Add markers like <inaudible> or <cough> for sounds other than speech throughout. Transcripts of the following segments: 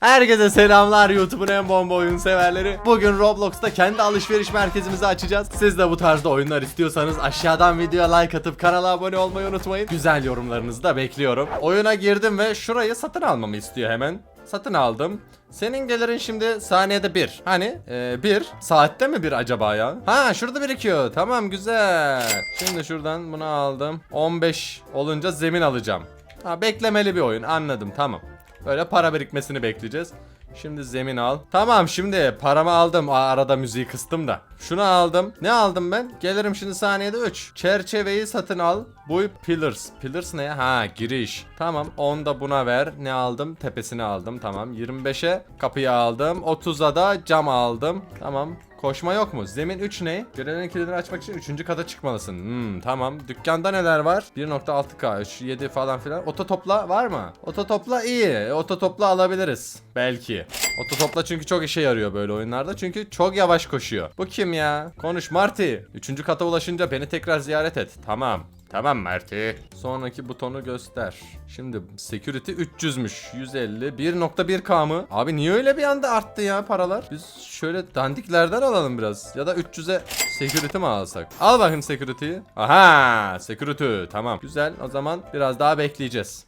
Herkese selamlar YouTube'un en bomba oyun severleri. Bugün Roblox'ta kendi alışveriş merkezimizi açacağız. Siz de bu tarzda oyunlar istiyorsanız aşağıdan videoya like atıp kanala abone olmayı unutmayın. Güzel yorumlarınızı da bekliyorum. Oyuna girdim ve şurayı satın almamı istiyor hemen. Satın aldım. Senin gelirin şimdi saniyede bir. Hani e, bir. Saatte mi bir acaba ya? Ha şurada birikiyor. Tamam güzel. Şimdi şuradan bunu aldım. 15 olunca zemin alacağım. Ha beklemeli bir oyun anladım tamam. Böyle para birikmesini bekleyeceğiz. Şimdi zemin al. Tamam şimdi paramı aldım. Arada müziği kıstım da. Şunu aldım. Ne aldım ben? Gelirim şimdi saniyede 3. Çerçeveyi satın al. Bu pillars. Pillars ne? Ha giriş. Tamam 10 da buna ver. Ne aldım? Tepesini aldım. Tamam 25'e kapıyı aldım. 30'a da cam aldım. Tamam Koşma yok mu? Zemin 3 ne? Görevlerin kilidini açmak için 3. kata çıkmalısın. Hmm, tamam. Dükkanda neler var? 1.6K, 3, 7 falan filan. Ototopla var mı? Ototopla iyi. Ototopla alabiliriz. Belki. Ototopla çünkü çok işe yarıyor böyle oyunlarda. Çünkü çok yavaş koşuyor. Bu kim ya? Konuş Marty. 3. kata ulaşınca beni tekrar ziyaret et. Tamam. Tamam Marty. Sonraki butonu göster. Şimdi security 300'müş. 150. 1.1k mı? Abi niye öyle bir anda arttı ya paralar? Biz şöyle dandiklerden alalım biraz. Ya da 300'e security mi alsak? Al bakayım security'yi. Aha security. Tamam. Güzel. O zaman biraz daha bekleyeceğiz.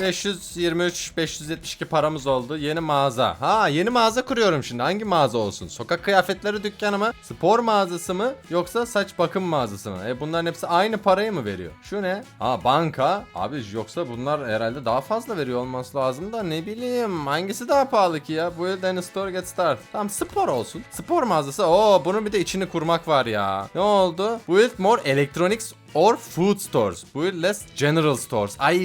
523 572 paramız oldu. Yeni mağaza. Ha yeni mağaza kuruyorum şimdi. Hangi mağaza olsun? Sokak kıyafetleri dükkanı mı? Spor mağazası mı? Yoksa saç bakım mağazası mı? E bunların hepsi aynı parayı mı veriyor? Şu ne? Ha banka. Abi yoksa bunlar herhalde daha fazla veriyor olması lazım da ne bileyim. Hangisi daha pahalı ki ya? Build and store get start. Tamam spor olsun. Spor mağazası. Oo bunun bir de içini kurmak var ya. Ne oldu? Build more electronics or food stores. Bu less general stores. Ay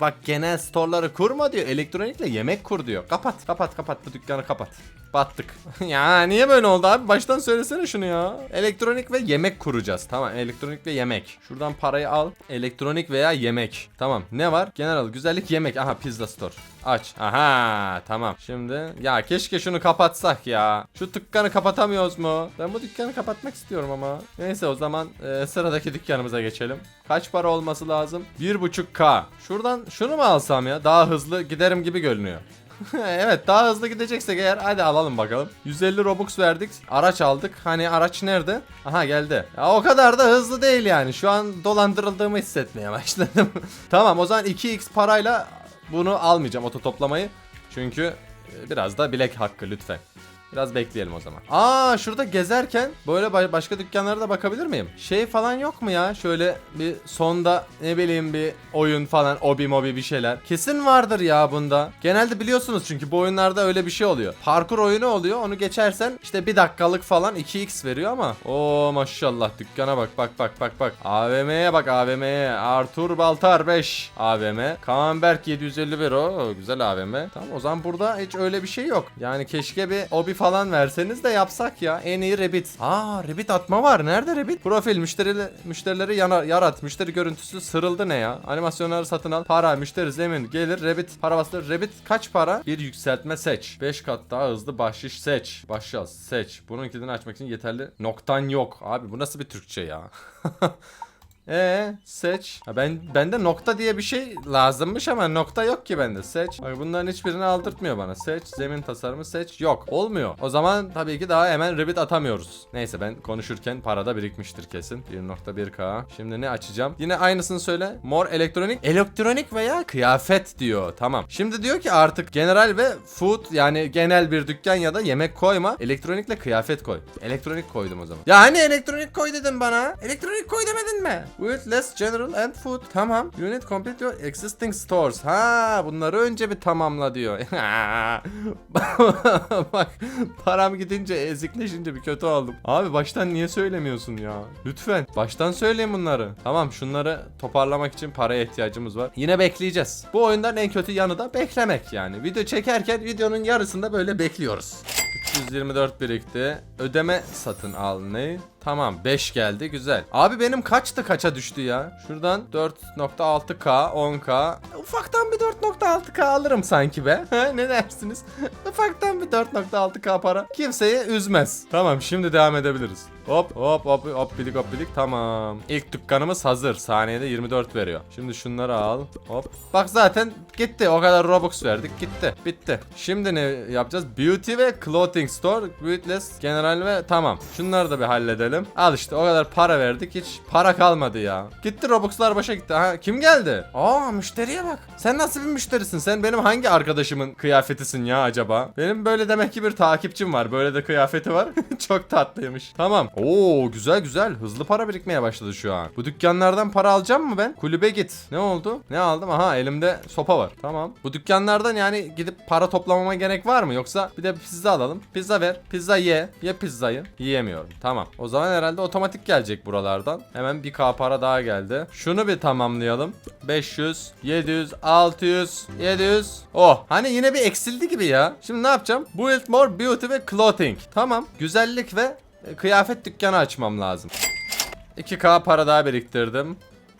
bak genel storeları kurma diyor. Elektronikle yemek kur diyor. Kapat kapat kapat bu dükkanı kapat. Battık. <laughs> ya niye böyle oldu abi? Baştan söylesene şunu ya. Elektronik ve yemek kuracağız. Tamam elektronik ve yemek. Şuradan parayı al. Elektronik veya yemek. Tamam ne var? General güzellik yemek. Aha pizza store. Aç. Aha tamam. Şimdi ya keşke şunu kapatsak ya. Şu dükkanı kapatamıyoruz mu? Ben bu dükkanı kapatmak istiyorum ama. Neyse o zaman e, sıradaki dükkanımıza geçelim. Kaç para olması lazım? 1.5k. Şuradan şunu mu alsam ya? Daha hızlı giderim gibi görünüyor. <laughs> evet daha hızlı gideceksek eğer hadi alalım bakalım. 150 Robux verdik. Araç aldık. Hani araç nerede? Aha geldi. Ya o kadar da hızlı değil yani. Şu an dolandırıldığımı hissetmeye <laughs> başladım. tamam o zaman 2x parayla bunu almayacağım oto toplamayı. Çünkü e, biraz da bilek hakkı lütfen. Biraz bekleyelim o zaman. Aa şurada gezerken böyle ba- başka dükkanlara da bakabilir miyim? Şey falan yok mu ya? Şöyle bir sonda ne bileyim bir oyun falan obi mobi bir şeyler. Kesin vardır ya bunda. Genelde biliyorsunuz çünkü bu oyunlarda öyle bir şey oluyor. Parkur oyunu oluyor. Onu geçersen işte bir dakikalık falan 2x veriyor ama. Oo maşallah dükkana bak bak bak bak bak. AVM'ye bak AVM'ye. Arthur Baltar 5 AVM. Kaanberk 751 o güzel AVM. Tamam o zaman burada hiç öyle bir şey yok. Yani keşke bir obi falan verseniz de yapsak ya. En iyi Rabbit. Aa Rabbit atma var. Nerede Rabbit? Profil müşterileri, müşterileri yana, yarat. Müşteri görüntüsü sırıldı ne ya? Animasyonları satın al. Para müşteri zemin gelir. Rabbit para bastır. Rabbit kaç para? Bir yükseltme seç. 5 kat daha hızlı bahşiş seç. Başla seç. Bunun kilidini açmak için yeterli noktan yok. Abi bu nasıl bir Türkçe ya? <laughs> Ee seç. Ha, ben bende nokta diye bir şey lazımmış ama nokta yok ki bende. Seç. Bak bunların hiçbirini aldırtmıyor bana. Seç. Zemin tasarımı seç. Yok. Olmuyor. O zaman tabii ki daha hemen Rabbit atamıyoruz. Neyse ben konuşurken parada birikmiştir kesin. 1.1k. Şimdi ne açacağım? Yine aynısını söyle. Mor elektronik. Elektronik veya kıyafet diyor. Tamam. Şimdi diyor ki artık general ve food yani genel bir dükkan ya da yemek koyma. Elektronikle kıyafet koy. Elektronik koydum o zaman. Ya hani elektronik koy dedin bana? Elektronik koy demedin mi? With less general and food. Tamam. Unit complete your existing stores. Ha bunları önce bir tamamla diyor. <laughs> Bak param gidince ezikleşince bir kötü oldum. Abi baştan niye söylemiyorsun ya? Lütfen baştan söyleyin bunları. Tamam şunları toparlamak için paraya ihtiyacımız var. Yine bekleyeceğiz. Bu oyundan en kötü yanı da beklemek yani. Video çekerken videonun yarısında böyle bekliyoruz. 324 birikti. Ödeme satın al ne? Tamam 5 geldi güzel. Abi benim kaçtı kaça düştü ya? Şuradan 4.6k 10k. Ufaktan bir 4.6k alırım sanki be. <laughs> ne dersiniz? Ufaktan bir 4.6k para. Kimseyi üzmez. Tamam şimdi devam edebiliriz. Hop hop hop hop bilik hop bilik tamam. İlk dükkanımız hazır. Saniyede 24 veriyor. Şimdi şunları al. Hop. Bak zaten gitti. O kadar Robux verdik. Gitti. Bitti. Şimdi ne yapacağız? Beauty ve Clothing Store. Beautless, General ve tamam. Şunları da bir halledelim. Al işte o kadar para verdik. Hiç para kalmadı ya. Gitti Robux'lar başa gitti. Ha kim geldi? Aa müşteriye bak. Sen nasıl bir müşterisin? Sen benim hangi arkadaşımın kıyafetisin ya acaba? Benim böyle demek ki bir takipçim var. Böyle de kıyafeti var. <laughs> Çok tatlıymış. Tamam. Oo güzel güzel. Hızlı para birikmeye başladı şu an. Bu dükkanlardan para alacağım mı ben? Kulübe git. Ne oldu? Ne aldım? Aha elimde sopa var. Tamam. Bu dükkanlardan yani gidip para toplamama gerek var mı? Yoksa bir de pizza alalım. Pizza ver. Pizza ye. Ye pizzayı. Yiyemiyorum. Tamam. O zaman herhalde otomatik gelecek buralardan. Hemen bir K para daha geldi. Şunu bir tamamlayalım. 500, 700, 600, 700. Oh hani yine bir eksildi gibi ya. Şimdi ne yapacağım? Build more beauty ve clothing. Tamam. Güzellik ve kıyafet dükkanı açmam lazım. 2K para daha biriktirdim.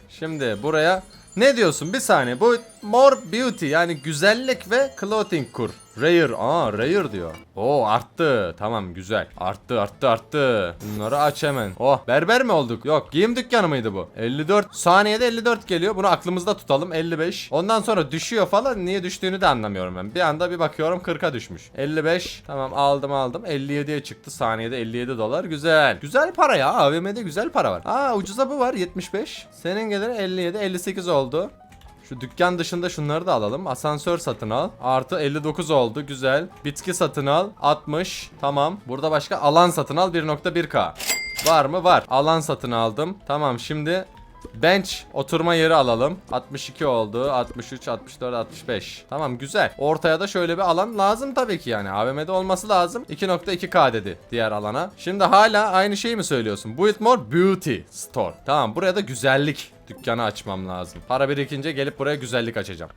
Şimdi buraya ne diyorsun? Bir saniye. Bu more beauty yani güzellik ve clothing kur. Rare. Aa rare diyor. Oo arttı. Tamam güzel. Arttı arttı arttı. Bunları aç hemen. Oh berber mi olduk? Yok giyim dükkanı mıydı bu? 54 saniyede 54 geliyor. Bunu aklımızda tutalım. 55. Ondan sonra düşüyor falan. Niye düştüğünü de anlamıyorum ben. Bir anda bir bakıyorum 40'a düşmüş. 55. Tamam aldım aldım. 57'ye çıktı. Saniyede 57 dolar. Güzel. Güzel para ya. AVM'de güzel para var. Aa ucuza bu var 75. Senin geliri 57 58 oldu. Şu dükkan dışında şunları da alalım. Asansör satın al. Artı 59 oldu. Güzel. Bitki satın al. 60. Tamam. Burada başka alan satın al. 1.1k. Var mı? Var. Alan satın aldım. Tamam şimdi Bench oturma yeri alalım. 62 oldu. 63, 64, 65. Tamam güzel. Ortaya da şöyle bir alan lazım tabii ki yani. AVM'de olması lazım. 2.2K dedi diğer alana. Şimdi hala aynı şeyi mi söylüyorsun? Build more beauty store. Tamam buraya da güzellik dükkanı açmam lazım. Para birikince gelip buraya güzellik açacağım.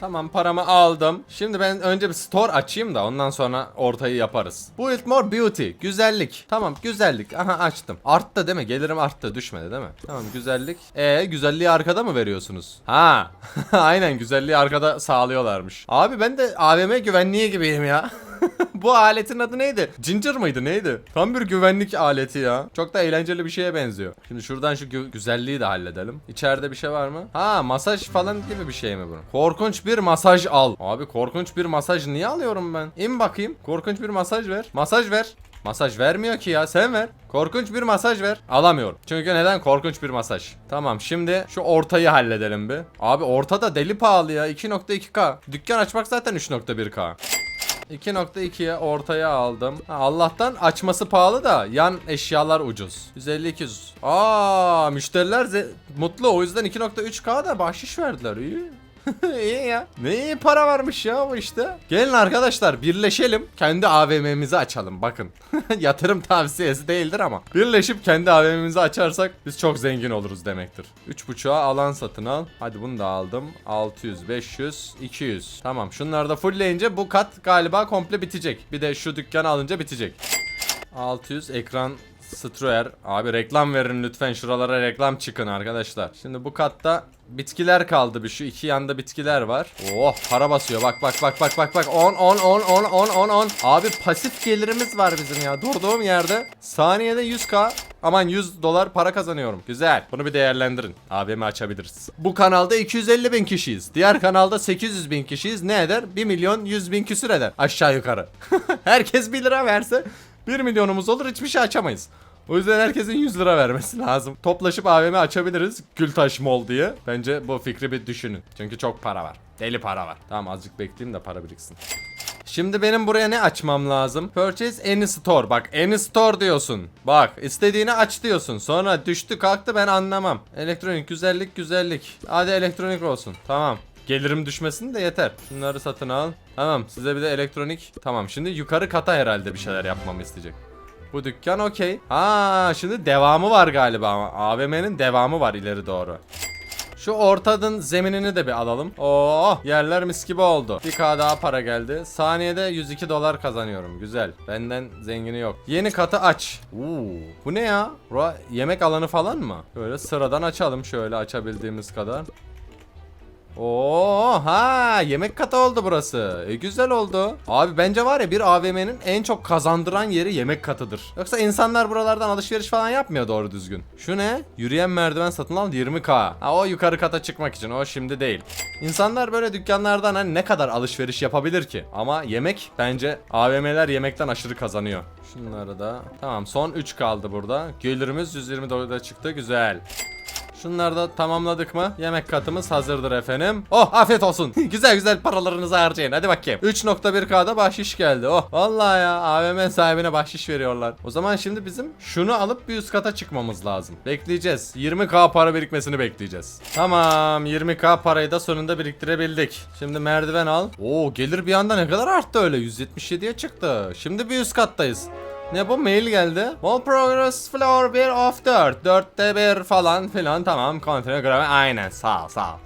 Tamam paramı aldım. Şimdi ben önce bir store açayım da ondan sonra ortayı yaparız. Build more beauty. Güzellik. Tamam güzellik. Aha açtım. Arttı değil mi? Gelirim arttı. Düşmedi değil mi? Tamam güzellik. E güzelliği arkada mı veriyorsunuz? Ha. <laughs> Aynen güzelliği arkada sağlıyorlarmış. Abi ben de AVM güvenliği gibiyim ya. <laughs> <laughs> Bu aletin adı neydi? Ginger mıydı neydi? Tam bir güvenlik aleti ya. Çok da eğlenceli bir şeye benziyor. Şimdi şuradan şu gü- güzelliği de halledelim. İçeride bir şey var mı? Ha masaj falan gibi bir şey mi bu? Korkunç bir masaj al. Abi korkunç bir masaj niye alıyorum ben? İn bakayım. Korkunç bir masaj ver. Masaj ver. Masaj vermiyor ki ya sen ver. Korkunç bir masaj ver. Alamıyorum. Çünkü neden? Korkunç bir masaj. Tamam şimdi şu ortayı halledelim bir. Abi ortada deli pahalı ya. 2.2k. Dükkan açmak zaten 3.1k. 2.2'ye ortaya aldım. Ha, Allah'tan açması pahalı da yan eşyalar ucuz. 150 Aa müşteriler mutlu o yüzden 2.3K da bahşiş verdiler. İyi. <laughs> iyi ya. Ne iyi para varmış ya bu işte. Gelin arkadaşlar birleşelim. Kendi AVM'mizi açalım bakın. <laughs> Yatırım tavsiyesi değildir ama. Birleşip kendi AVM'mizi açarsak biz çok zengin oluruz demektir. 3.5'a alan satın al. Hadi bunu da aldım. 600, 500, 200. Tamam şunları da fullleyince bu kat galiba komple bitecek. Bir de şu dükkanı alınca bitecek. 600 ekran Stroyer. Abi reklam verin lütfen şuralara reklam çıkın arkadaşlar. Şimdi bu katta bitkiler kaldı bir şu iki yanda bitkiler var. Oh para basıyor bak bak bak bak bak bak 10 10 10 10 10 10 10. Abi pasif gelirimiz var bizim ya durduğum yerde saniyede 100k Aman 100 dolar para kazanıyorum. Güzel. Bunu bir değerlendirin. AVM açabiliriz. Bu kanalda 250 bin kişiyiz. Diğer kanalda 800 bin kişiyiz. Ne eder? 1 milyon 100 bin küsür eder. Aşağı yukarı. <laughs> Herkes 1 lira verse 1 milyonumuz olur hiçbir şey açamayız. O yüzden herkesin 100 lira vermesi lazım. Toplaşıp AVM açabiliriz. Gültaş Mall diye. Bence bu fikri bir düşünün. Çünkü çok para var. Deli para var. Tamam azıcık bekleyeyim de para biriksin. Şimdi benim buraya ne açmam lazım? Purchase any store. Bak any store diyorsun. Bak istediğini aç diyorsun. Sonra düştü kalktı ben anlamam. Elektronik güzellik güzellik. Hadi elektronik olsun. Tamam. Gelirim düşmesin de yeter. Şunları satın al. Tamam size bir de elektronik. Tamam şimdi yukarı kata herhalde bir şeyler yapmamı isteyecek. Bu dükkan okey. Ha şimdi devamı var galiba ama. AVM'nin devamı var ileri doğru. Şu ortadın zeminini de bir alalım. Oo yerler mis gibi oldu. Bir K daha para geldi. Saniyede 102 dolar kazanıyorum. Güzel. Benden zengini yok. Yeni katı aç. Oo, bu ne ya? Bura yemek alanı falan mı? Böyle sıradan açalım şöyle açabildiğimiz kadar. Oo ha yemek katı oldu burası. E, güzel oldu. Abi bence var ya bir AVM'nin en çok kazandıran yeri yemek katıdır. Yoksa insanlar buralardan alışveriş falan yapmıyor doğru düzgün. Şu ne? Yürüyen merdiven satın al 20k. Ha o yukarı kata çıkmak için o şimdi değil. İnsanlar böyle dükkanlardan hani ne kadar alışveriş yapabilir ki? Ama yemek bence AVM'ler yemekten aşırı kazanıyor. Şunları da. Tamam son 3 kaldı burada. Gelirimiz 120 dolara çıktı güzel. Şunları da tamamladık mı? Yemek katımız hazırdır efendim. Oh afiyet olsun. <laughs> güzel güzel paralarınızı harcayın. Hadi bakayım. 3.1K'da bahşiş geldi. Oh vallahi ya AVM sahibine bahşiş veriyorlar. O zaman şimdi bizim şunu alıp bir üst kata çıkmamız lazım. Bekleyeceğiz. 20K para birikmesini bekleyeceğiz. Tamam 20K parayı da sonunda biriktirebildik. Şimdi merdiven al. Oo gelir bir anda ne kadar arttı öyle. 177'ye çıktı. Şimdi bir üst kattayız. Ne bu mail geldi? All progress floor 1 of 4. 4'te 1 falan filan tamam. Kontrol grave aynen sağ ol sağ ol.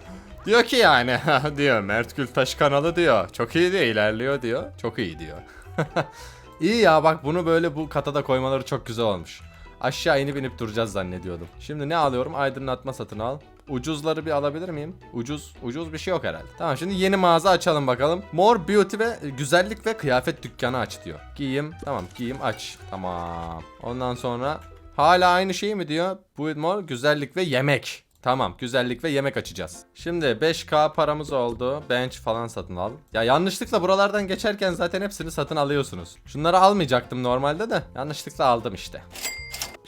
Diyor ki yani <laughs> diyor Mert Gültaş kanalı diyor. Çok iyi diyor ilerliyor diyor. Çok iyi diyor. <laughs> iyi ya bak bunu böyle bu kata da koymaları çok güzel olmuş. Aşağı inip inip duracağız zannediyordum. Şimdi ne alıyorum? Aydınlatma satın al. Ucuzları bir alabilir miyim? Ucuz, ucuz bir şey yok herhalde. Tamam şimdi yeni mağaza açalım bakalım. More beauty ve e, güzellik ve kıyafet dükkanı aç diyor. Giyim, tamam giyim aç. Tamam. Ondan sonra hala aynı şey mi diyor? Bu more güzellik ve yemek. Tamam güzellik ve yemek açacağız. Şimdi 5k paramız oldu. Bench falan satın al. Ya yanlışlıkla buralardan geçerken zaten hepsini satın alıyorsunuz. Şunları almayacaktım normalde de. Yanlışlıkla aldım işte.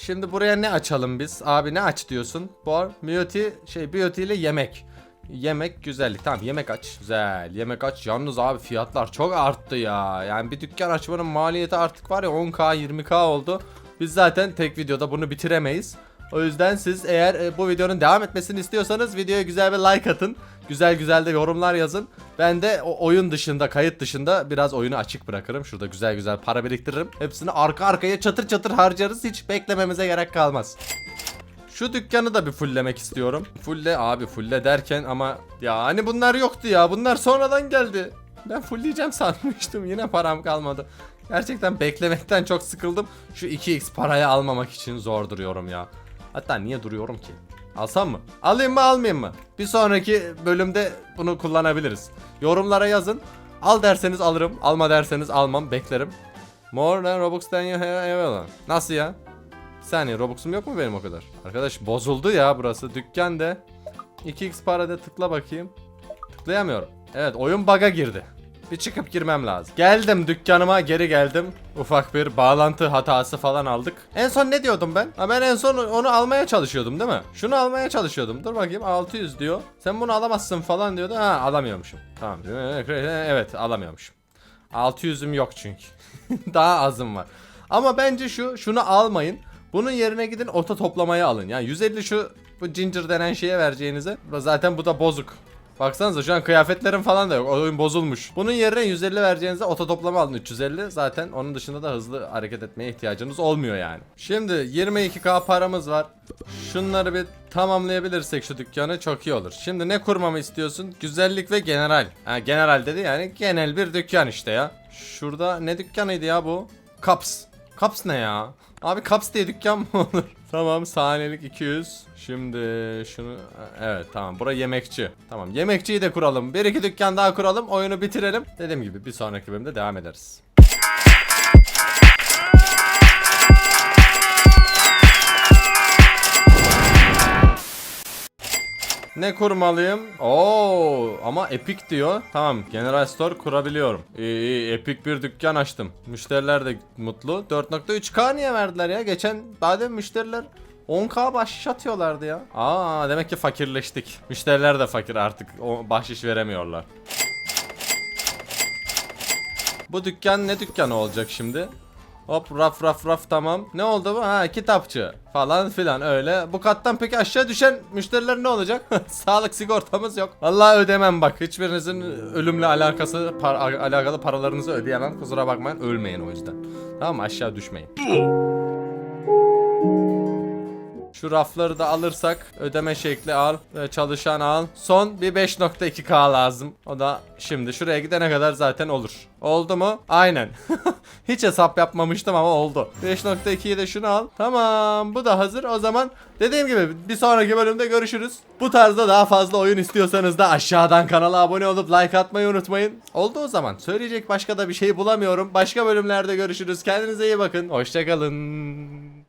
Şimdi buraya ne açalım biz? Abi ne aç diyorsun? Bor, beauty, şey beauty ile yemek. Yemek güzellik. Tamam yemek aç. Güzel. Yemek aç. Yalnız abi fiyatlar çok arttı ya. Yani bir dükkan açmanın maliyeti artık var ya 10k 20k oldu. Biz zaten tek videoda bunu bitiremeyiz. O yüzden siz eğer e, bu videonun devam etmesini istiyorsanız videoya güzel bir like atın. Güzel güzel de yorumlar yazın. Ben de oyun dışında, kayıt dışında biraz oyunu açık bırakırım. Şurada güzel güzel para biriktiririm. Hepsini arka arkaya çatır çatır harcarız. Hiç beklememize gerek kalmaz. Şu dükkanı da bir fulllemek istiyorum. Fulle abi fulle derken ama ya hani bunlar yoktu ya. Bunlar sonradan geldi. Ben fullleyeceğim <laughs> sanmıştım. Yine param kalmadı. Gerçekten beklemekten çok sıkıldım. Şu 2x parayı almamak için zor duruyorum ya. Hatta niye duruyorum ki? Alsam mı? Alayım mı almayayım mı? Bir sonraki bölümde bunu kullanabiliriz. Yorumlara yazın. Al derseniz alırım. Alma derseniz almam. Beklerim. More than Robux than you have. Nasıl ya? Bir saniye Robux'um yok mu benim o kadar? Arkadaş bozuldu ya burası. Dükkan de. 2x parada tıkla bakayım. Tıklayamıyorum. Evet oyun bug'a girdi. Bir çıkıp girmem lazım. Geldim dükkanıma geri geldim. Ufak bir bağlantı hatası falan aldık. En son ne diyordum ben? Ha ben en son onu almaya çalışıyordum değil mi? Şunu almaya çalışıyordum. Dur bakayım 600 diyor. Sen bunu alamazsın falan diyordu. Ha alamıyormuşum. Tamam. Evet alamıyormuşum. 600'üm yok çünkü. <laughs> Daha azım var. Ama bence şu şunu almayın. Bunun yerine gidin oto toplamayı alın. Yani 150 şu bu ginger denen şeye vereceğinize. Zaten bu da bozuk. Baksanıza şu an kıyafetlerim falan da yok. Oyun bozulmuş. Bunun yerine 150 vereceğinize oto toplama alın 350. Zaten onun dışında da hızlı hareket etmeye ihtiyacınız olmuyor yani. Şimdi 22k paramız var. Şunları bir tamamlayabilirsek şu dükkanı çok iyi olur. Şimdi ne kurmamı istiyorsun? Güzellik ve general. Ha general dedi yani genel bir dükkan işte ya. Şurada ne dükkanıydı ya bu? Caps. Caps ne ya? Abi Caps diye dükkan mı <laughs> olur? Tamam saniyelik 200. Şimdi şunu evet tamam bura yemekçi. Tamam yemekçiyi de kuralım. Bir iki dükkan daha kuralım. Oyunu bitirelim. Dediğim gibi bir sonraki bölümde devam ederiz. Ne kurmalıyım? Oo ama Epic diyor. Tamam General Store kurabiliyorum. İyi iyi Epic bir dükkan açtım. Müşteriler de mutlu. 4.3K niye verdiler ya? Geçen daha demin müşteriler 10k bahşiş atıyorlardı ya. Aa demek ki fakirleştik. Müşteriler de fakir artık. O bahşiş veremiyorlar. Bu dükkan ne dükkanı olacak şimdi? Hop raf raf raf tamam. Ne oldu bu? Ha kitapçı falan filan öyle. Bu kattan peki aşağı düşen müşteriler ne olacak? <laughs> Sağlık sigortamız yok. Vallahi ödemem bak. Hiçbirinizin ölümle alakası par alakalı paralarınızı ödeyemem. Kusura bakmayın ölmeyin o yüzden. Tamam mı? Aşağı düşmeyin. Şu rafları da alırsak ödeme şekli al ve çalışan al. Son bir 5.2k lazım. O da şimdi şuraya gidene kadar zaten olur. Oldu mu? Aynen. <laughs> Hiç hesap yapmamıştım ama oldu. 5.2'yi de şunu al. Tamam bu da hazır. O zaman dediğim gibi bir sonraki bölümde görüşürüz. Bu tarzda daha fazla oyun istiyorsanız da aşağıdan kanala abone olup like atmayı unutmayın. Oldu o zaman. Söyleyecek başka da bir şey bulamıyorum. Başka bölümlerde görüşürüz. Kendinize iyi bakın. Hoşçakalın.